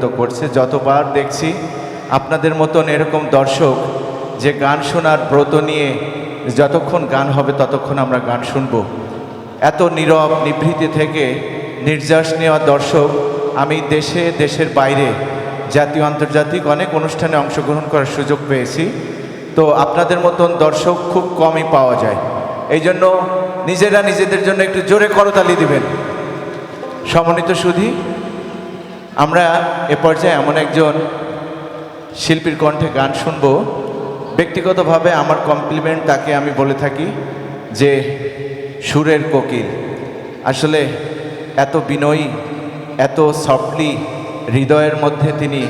পরিণত করছে, যতবার দেখছি আপনাদের মতন এরকম দর্শক যে গান শোনার ব্রত নিয়ে যতক্ষণ গান হবে ততক্ষণ আমরা গান শুনব। এত নীরব নিভৃতি থেকে নির্যাস নেওয়া দর্শক, আমি দেশে, দেশের বাইরে জাতীয়, আন্তর্জাতিক অনেক অনুষ্ঠানে অংশগ্রহণ করার সুযোগ পেয়েছি। তো আপনাদের মতন দর্শক খুব কমই পাওয়া যায়। এই জন্য নিজেরা নিজেদের জন্য একটু জোরে করতালি দিবেন। সমন্বিত সুধী আমরা এ পর্যায়ে এমন একজন শিল্পীর কণ্ঠে গান শুনব। ব্যক্তিগতভাবে আমার কমপ্লিমেন্ট তাকে আমি বলে থাকি যে সুরের কোকিল। আসলে এত বিনয়ী, এত সফটলি হৃদয়ের মধ্যে তিনি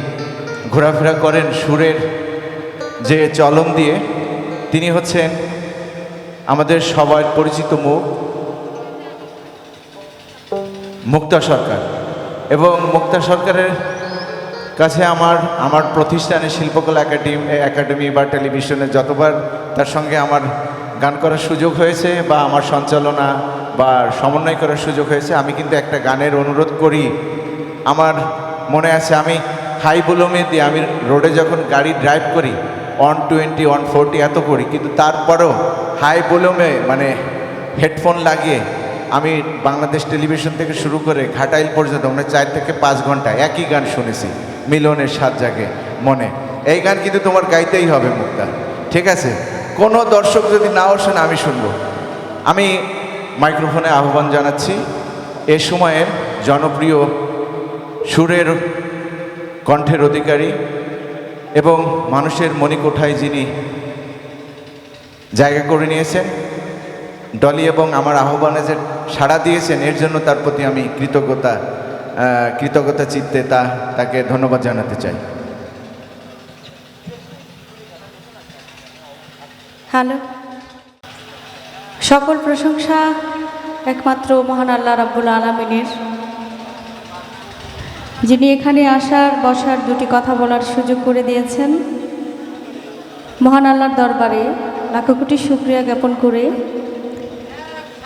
ঘোরাফেরা করেন সুরের যে চলন দিয়ে। তিনি হচ্ছেন আমাদের সবার পরিচিত মুখ, মুক্তা সরকার। এবং মুক্তা সরকারের কাছে আমার আমার প্রতিষ্ঠানে শিল্পকলা একাডেমি একাডেমি বা টেলিভিশনে যতবার তার সঙ্গে আমার গান করার সুযোগ হয়েছে বা আমার সঞ্চালনা বা সমন্বয় করার সুযোগ হয়েছে, আমি কিন্তু একটা গানের অনুরোধ করি। আমার মনে আছে আমি হাই ভলিউমে দিয়ে আমি রোডে যখন গাড়ি ড্রাইভ করি ওয়ান টোয়েন্টি ওয়ান ফোরটি এত করি, কিন্তু তারপরও হাই ভলিউমে মানে হেডফোন লাগিয়ে আমি বাংলাদেশ টেলিভিশন থেকে শুরু করে ঘাটাইল পর্যন্ত মানে চার থেকে পাঁচ ঘণ্টা একই গান শুনেছি, মিলনের সাত জাগে মনে। এই গান কিন্তু তোমার গাইতেই হবে, মুক্তা। ঠিক আছে? কোনো দর্শক যদি নাও শোনে, আমি শুনব। আমি মাইক্রোফোনে আহ্বান জানাচ্ছি, এ সময়ের জনপ্রিয় সুরের কণ্ঠের অধিকারী এবং মানুষের মণিকোঠায় যিনি জায়গা করে নিয়েছেন, ডলি এবং আমার আহ্বানে যে সাড়া দিয়েছেন, এর জন্য তার প্রতি আমি কৃতজ্ঞতা কৃতজ্ঞতা চিত্তে তা, তাকে ধন্যবাদ জানাতে চাই। হ্যালো। সকল প্রশংসা একমাত্র মহান আল্লাহ রাব্বুল আলমিনের। যিনি এখানে আসার, বসার দুটি কথা বলার সুযোগ করে দিয়েছেন। মহান আল্লাহর দরবারে লাখো কোটি শুক্রিয়া জ্ঞাপন করে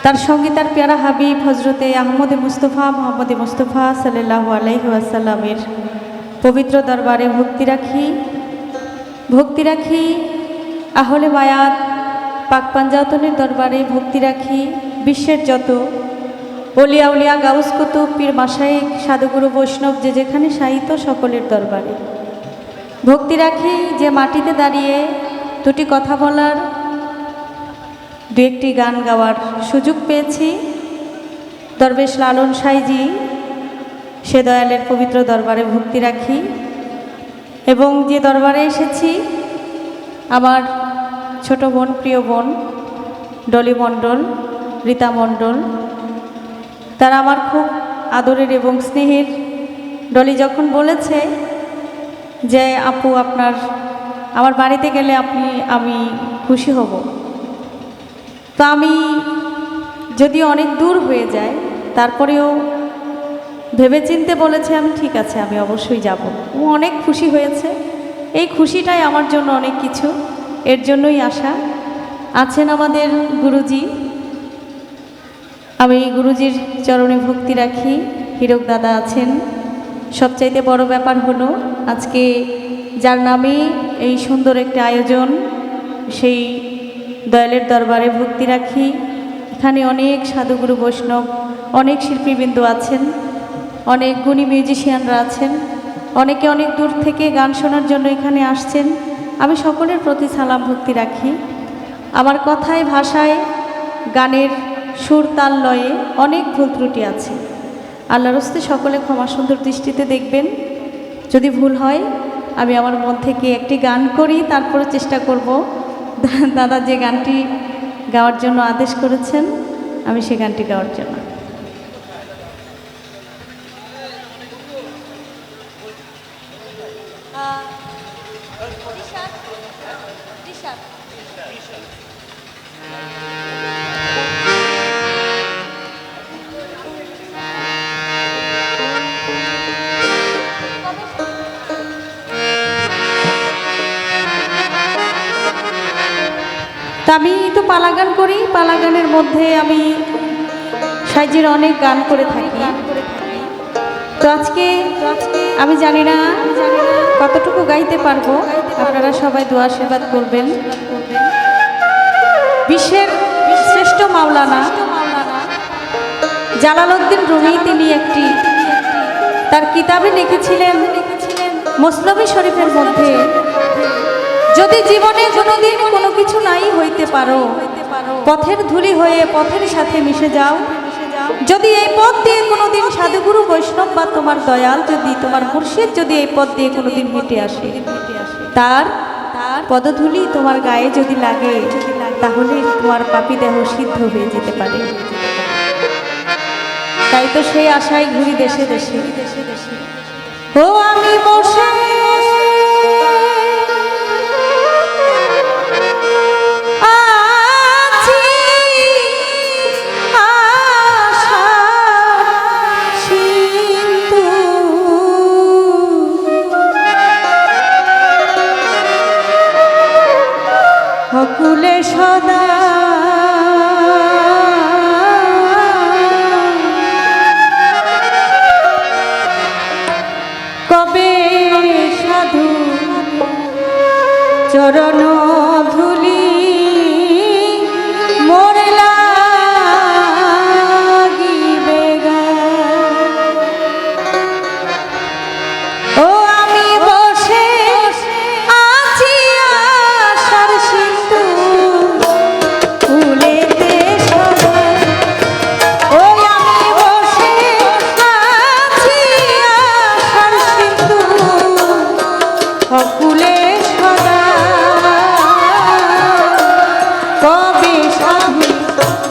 তার সঙ্গে তার পেয়ারা হাবিব হজরতে আহমদে মুস্তফা, মোহাম্মদে মুস্তফা সাল্লাহ আলাইহি আসাল্লামের পবিত্র দরবারে ভক্তি রাখি। ভক্তি রাখি, আহলে মায়াত পাক পাঞ্জাতনের দরবারে ভক্তি রাখি। বিশ্বের যত অলিয়া উলিয়া গাউস কুতুব, পীর মাসাইক সাধুগুরু বৈষ্ণব যে যেখানে সাহিত্য সকলের দরবারে। ভক্তি রাখি যে মাটিতে দাঁড়িয়ে দুটি কথা বলার দু একটি গান গাওয়ার সুযোগ পেয়েছি। দরবেশ লালন সাইজি, সে দয়ালের পবিত্র দরবারে ভক্তি রাখি। এবং যে দরবারে এসেছি, আমার ছোট বোন, প্রিয় বোন, ডলি মণ্ডল, রীতা মণ্ডল, তারা আমার খুব আদরের এবং স্নেহের। ডলি যখন বলেছে যে, আপু, আপনার, আমার বাড়িতে গেলে আপনি, আমি খুশি হব। তো আমি যদি অনেক দূর হয়ে যায়, তারপরেও ভেবেচিন্তে বলেছে আমি ঠিক আছে, আমি অবশ্যই যাব। ও অনেক খুশি হয়েছে। এই খুশিটাই আমার জন্য অনেক কিছু। এর জন্যই আসা আছেন আমাদের গুরুজি। আমি গুরুজির চরণে ভক্তি রাখি। হীরক দাদা আছেন। সবচাইতে বড় ব্যাপার হলো, আজকে যার নামে এই সুন্দর একটা আয়োজন, সেই দয়ালের দরবারে ভক্তি রাখি। এখানে অনেক সাধুগুরু বৈষ্ণব, অনেক শিল্পীবৃন্দ আছেন, অনেক গুণী মিউজিশিয়ানরা আছেন, অনেকে অনেক দূর থেকে গান শোনার জন্য এখানে আসছেন। আমি সকলের প্রতি সালাম, ভক্তি রাখি। আমার কথায়, ভাষায়, গানের সুর, তাল, লয়ে অনেক ভুল ত্রুটি আছে। আল্লাহর হস্তে সকলে ক্ষমা সুন্দর দৃষ্টিতে দেখবেন। যদি ভুল হয়, আমি আমার মন থেকে একটি গান করি, তারপরে চেষ্টা করব। দাদা যে গানটি গাওয়ার জন্য আদেশ করেছেন আমি সে গানটি গাওয়ার জন্য। আমি তো পালা গান করি পালা গানের মধ্যে আমি সাইজের অনেক গান করে থাকি। তো আজকে আমি জানি না কতটুকু গাইতে পারব, আপনারা সবাই দোয়া আশীর্বাদ করবেন। বিশ্বের শ্রেষ্ঠ মাওলানা জালালউদ্দিন রুমি, তিনি একটি তার কিতাবে লিখেছিলেন মুসলবি শরীফের মধ্যে যদি জীবনে কোনোদিন কোনো কিছু নাই হইতে পারো, পথের ধুলি হয়ে পথের সাথে মিশে যাও। যদি এই পথ দিয়ে কোনোদিন সাধুগুরু বৈষ্ণব বা তোমার দয়াল যদি, তোমার মুর্শিদ যদি এই পথ দিয়ে কোনোদিন হেঁটে আসে, তার পদধূলি তোমার গায়ে যদি লাগে, তাহলে তোমার পাপি দেহ সিদ্ধ হয়ে যেতে পারে। তাই তো সেই আশায় ঘুরি দেশে দেশে। ও আমি বসে সদা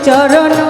চরণ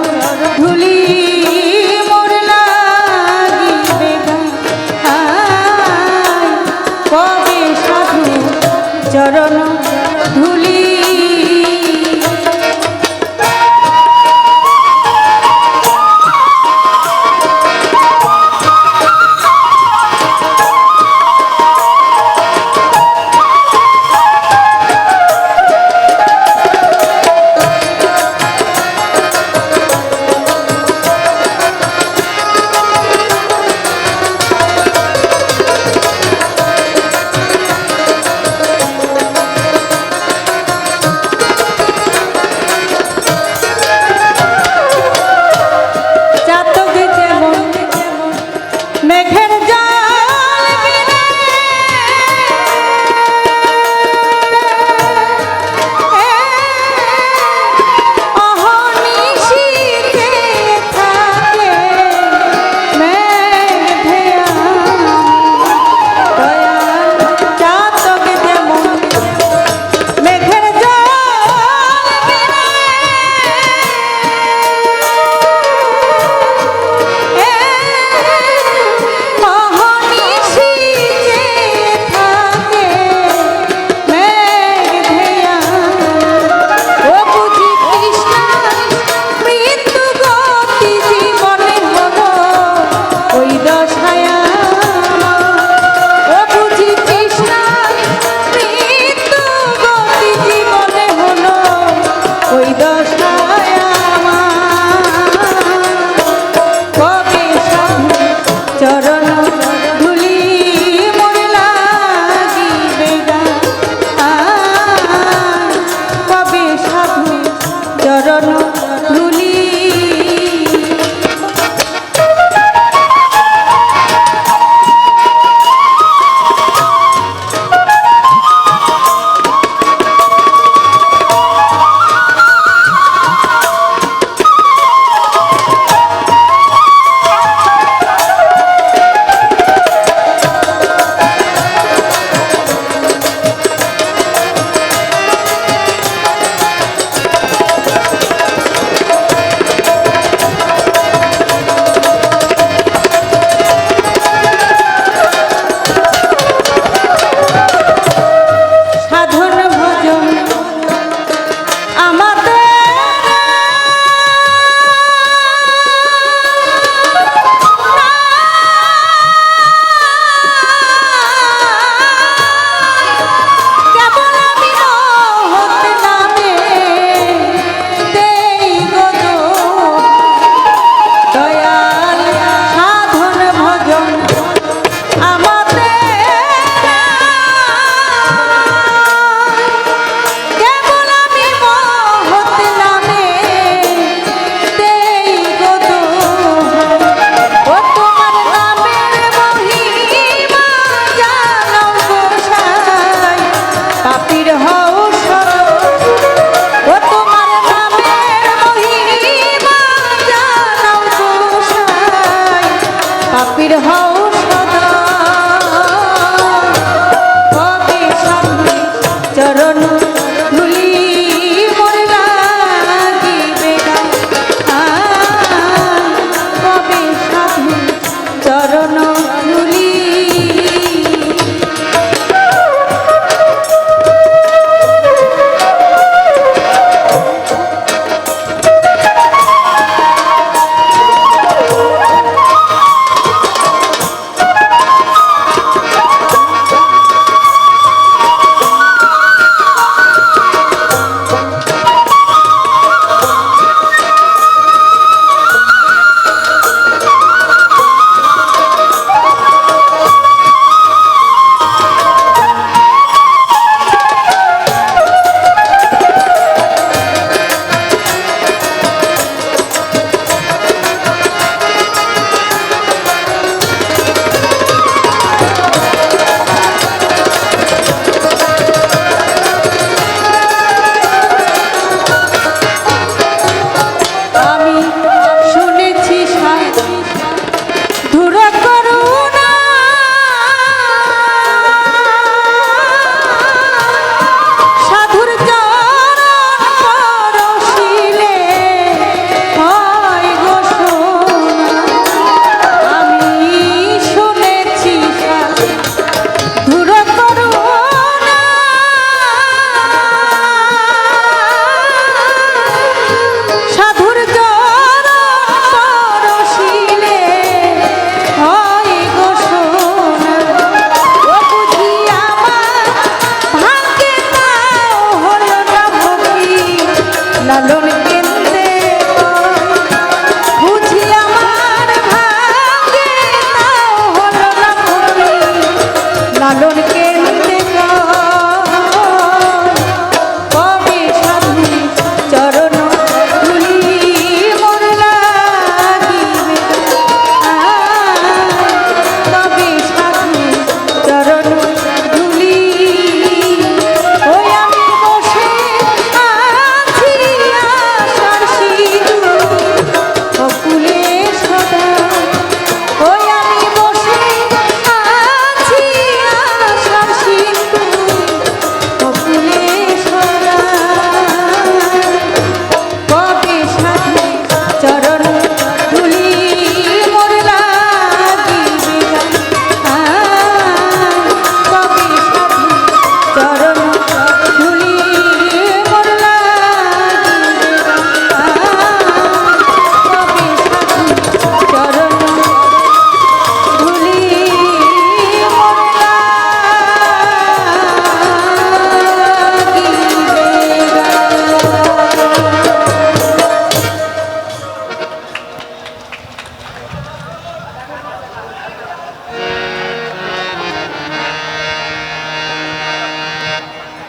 লালন